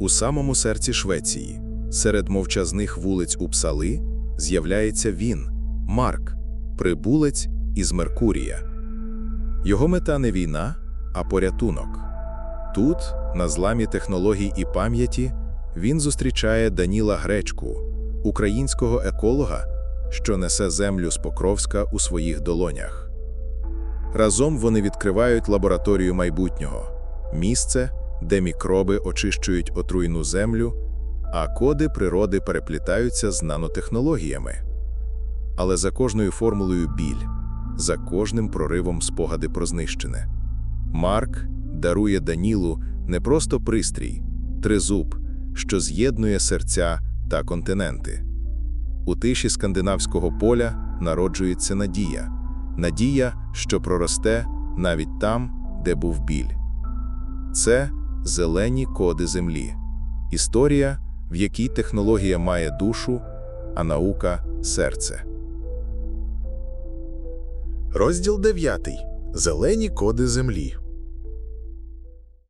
У самому серці Швеції, серед мовчазних вулиць Упсали, з'являється він, Марк, прибулець із Меркурія. Його мета не війна, а порятунок. Тут, на зламі технологій і пам'яті, він зустрічає Даніла Гречку, українського еколога, що несе землю з Покровська у своїх долонях. Разом вони відкривають лабораторію майбутнього місце, де мікроби очищують отруйну землю, а коди природи переплітаються з нанотехнологіями. Але за кожною формулою біль, за кожним проривом спогади про знищене. Марк дарує Данілу не просто пристрій, тризуб, що з'єднує серця та континенти. У тиші скандинавського поля народжується надія, надія, що проросте навіть там, де був біль. Це зелені коди землі, історія, в якій технологія має душу, а наука серце. Розділ 9. Зелені коди землі.